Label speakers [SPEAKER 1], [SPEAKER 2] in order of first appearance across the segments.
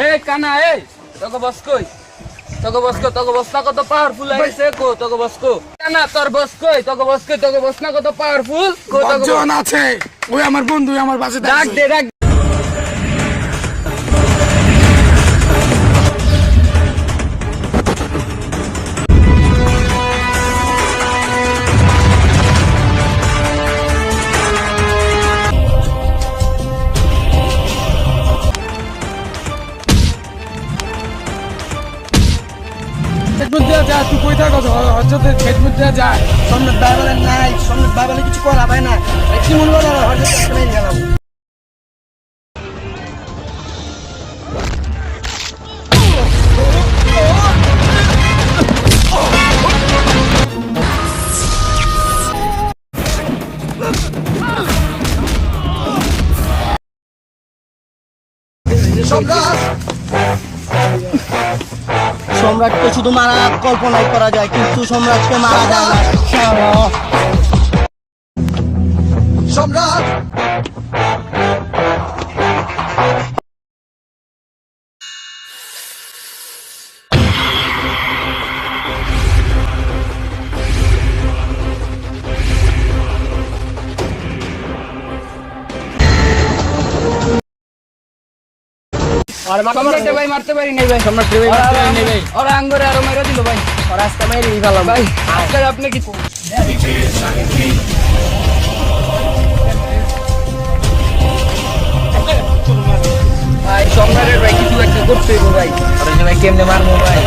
[SPEAKER 1] এই কানা এই তোকে বস কই তোকে বস কই তোকে বসনা কত পাওয়ারফুল আইছে কো তোকে বস কো কানা তোর বস কই তোকে বস কই তোকে বসনা কত পাওয়ারফুল কো তোকে
[SPEAKER 2] আছে। ওই আমার বন্ধু আমার পাশে
[SPEAKER 1] ডাক দে ডাক
[SPEAKER 2] হজরত খেদমত দেওয়া যায়।
[SPEAKER 3] সম্রাট বাইবেলের নাই সম্রাট বাইবেলে কিছু করা হয় না। কি মনে বলো হঠাৎ সম্রাটকে শুধু মারা কল্পনাই করা যায় কিন্তু সম্রাটকে মারা যায় না। সম্রাট!
[SPEAKER 1] ভাই মারতে পারি নাই ভাই। সম্রাট ভাই মারতে পারি নাই ভাই। ওরা আঙ্গুরে আরও মেরে দিল ভাই।
[SPEAKER 3] রাস্তা মাইরে গেলাম
[SPEAKER 1] ভাই আজকে আপনি কি ভাই সম্রাটের ভাই কিছু একটা করতে ভাই। ওরা ভাই কেমনে মারবো ভাই?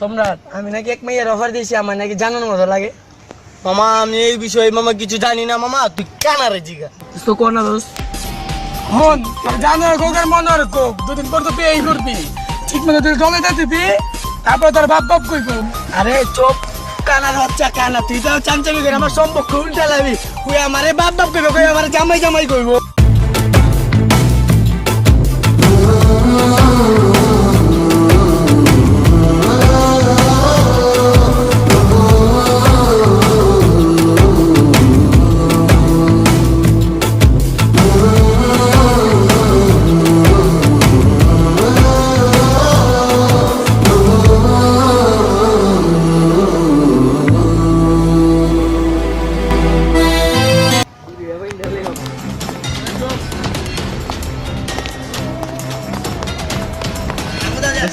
[SPEAKER 3] সম্রাট আমি নাকি এক মেয়ের অফার দিয়েছি আমার নাকি জানার মতো লাগে। মামা আমি এই বিষয়ে মামা কিছু জানি না মামা তুই কানারে জিগা। তো কোন না দোস্ত
[SPEAKER 2] হন তোর জানো কোকের মনে আর কোক দুদিন পর তো পেয়েই করবি ঠিক মতো তুই জমে দিবি তারপর তোর বাপ বাপ কই কম
[SPEAKER 3] আরে চোপ কানার বাচ্চা কানা তুই তো চামচামি করে আমার সম্পর্ক উল্টা লাবি তুই আমারে বাপ বাপ কইবে কই আমারে জামাই জামাই কইব।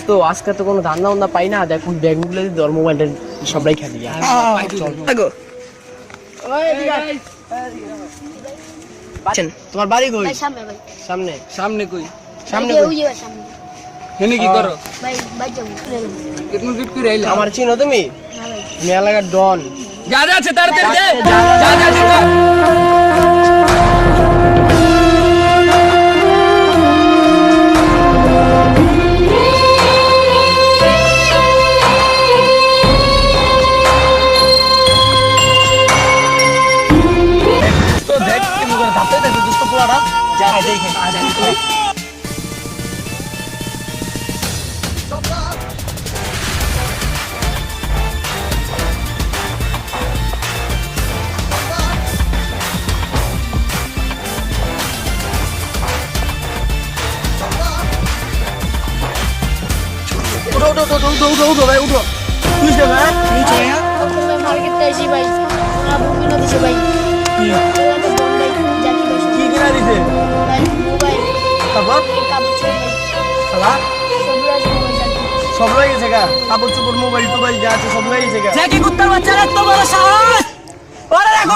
[SPEAKER 4] তো আজকে তো কোনো ধান্দা বান্দা পাই না। দেখুন ব্যাগগুলো ধর মোবাইলটা সবাই খেলি
[SPEAKER 3] আগো তোমার বাড়ি কই?
[SPEAKER 5] সামনে
[SPEAKER 4] সামনে।
[SPEAKER 1] সামনে কই?
[SPEAKER 4] সামনে কই?
[SPEAKER 5] ওই
[SPEAKER 1] হেনে কি করো?
[SPEAKER 4] আমার চিনো তুমি?
[SPEAKER 5] না ভাই।
[SPEAKER 4] ডন।
[SPEAKER 1] যা যা আছে তাড়াতাড়ি দে যা যা।
[SPEAKER 3] উঠো উঠো উঠো উঠো ভাই উঠো নিচে ভাই নিচে ভাই
[SPEAKER 5] তখন ভাই মার্কেটে এসে ভাই ওরা বুকিং দিছে ভাই তো ভাই
[SPEAKER 3] কি কিনা দিছে
[SPEAKER 5] ভাই মোবাইল
[SPEAKER 3] তারপর খালা
[SPEAKER 5] সব
[SPEAKER 3] রয়ে গেছে গা কাপড় চোপড় মোবাইল টোবাইল যা আছে সব রয়ে গেছে গা
[SPEAKER 4] কি কুত্তার বাচ্চা এত বড় সাহস ওরে দেখো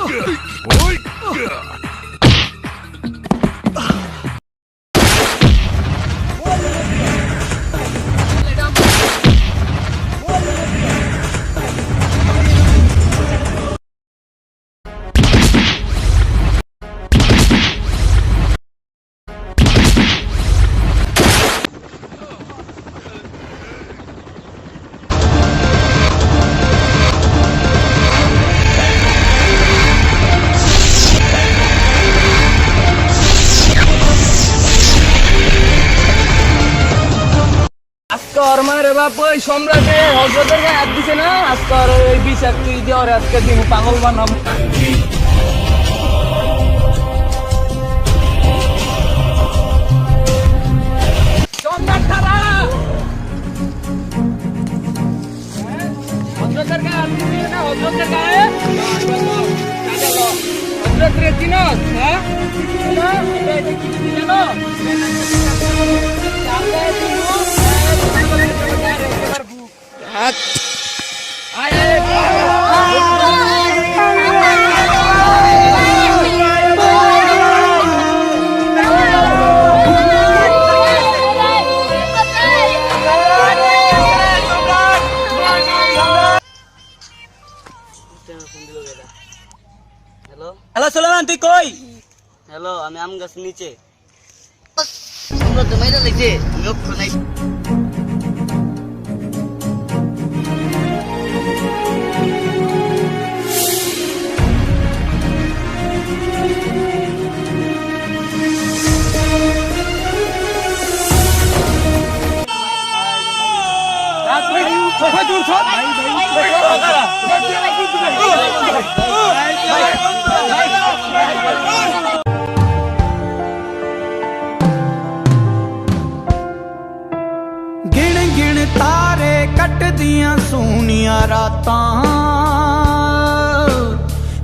[SPEAKER 1] আজকে ওর মায়ের বাপ ওই সম্রাটে হজরতের গায়ে দিছে না? আজকে ওর ওই বিচার তুই আজকে দিন পাগল বানাবো। হজরত রে চিনস হ্যাঁ? এটা কি চিনো
[SPEAKER 3] হ্যালো সুলেমান তুই কই? হ্যালো আমি আম গাছ নিচে। তোমরা তো মাইরা লাইছে লক্ষ্য নাই
[SPEAKER 6] ਗਿਣ ਗਿਣ ਤਾਰੇ ਕੱਟਦੀਆਂ ਸੋਹਣੀਆਂ ਰਾਤਾਂ।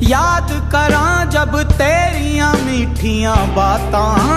[SPEAKER 6] ਯਾਦ ਕਰਾਂ ਜਬ ਤੇਰੀਆਂ ਮਿੱਠੀਆਂ ਬਾਤਾਂ।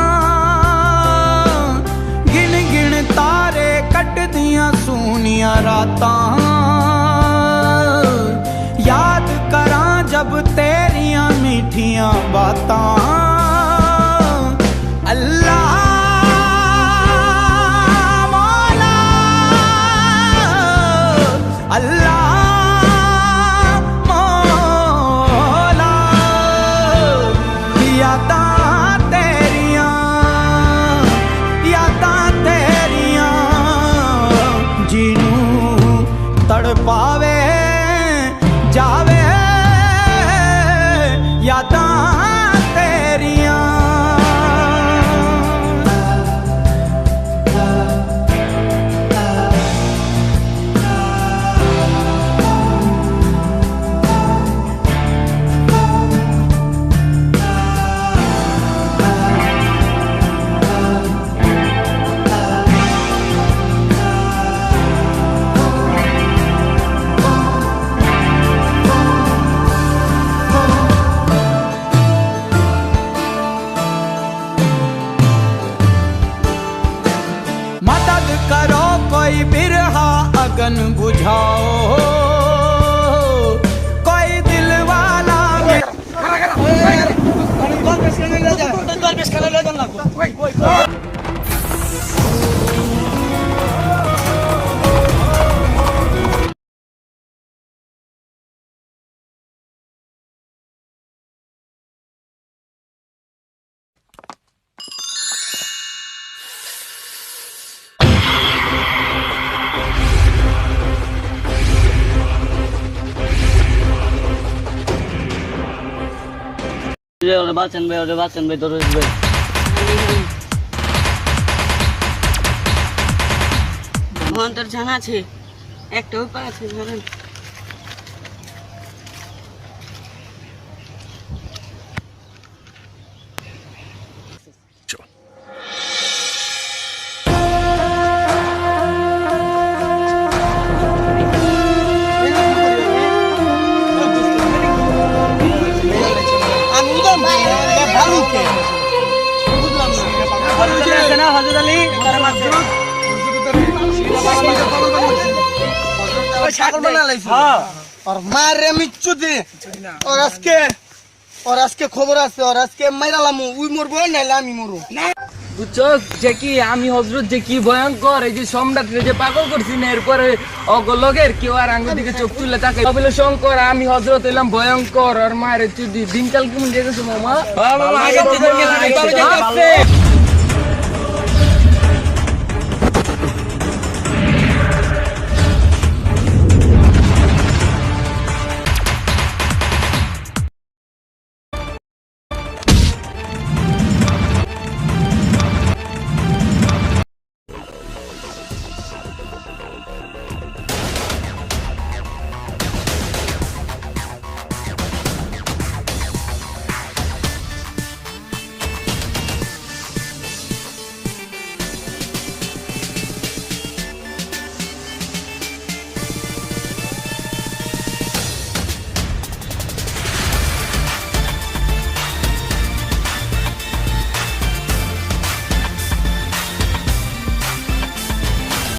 [SPEAKER 3] ওরে বাঁচেন ভাই, ওরে বাঁচেন ভাই দরবেশ ভাই।
[SPEAKER 7] তোর জানা আছে, একটা উপায় আছে, ধরেন।
[SPEAKER 3] আজকে আর আজকে খবর আছে ওর আজকে মাইরালাম উই মরবো নাইলে আমি মরবো।
[SPEAKER 1] বুঝছ যে কি আমি হজরত যে কি ভয়ঙ্কর এই যে সম্রাট যে পাগল করছি না এরপরে অগলগের কেউ আর আঙ্গুল দিকে চোখ তুলে তাকে বলে শঙ্কর আমি হজরত এলাম ভয়ঙ্কর আর মায়ের চুদি দিনকাল কেমন দেখেছ মামা।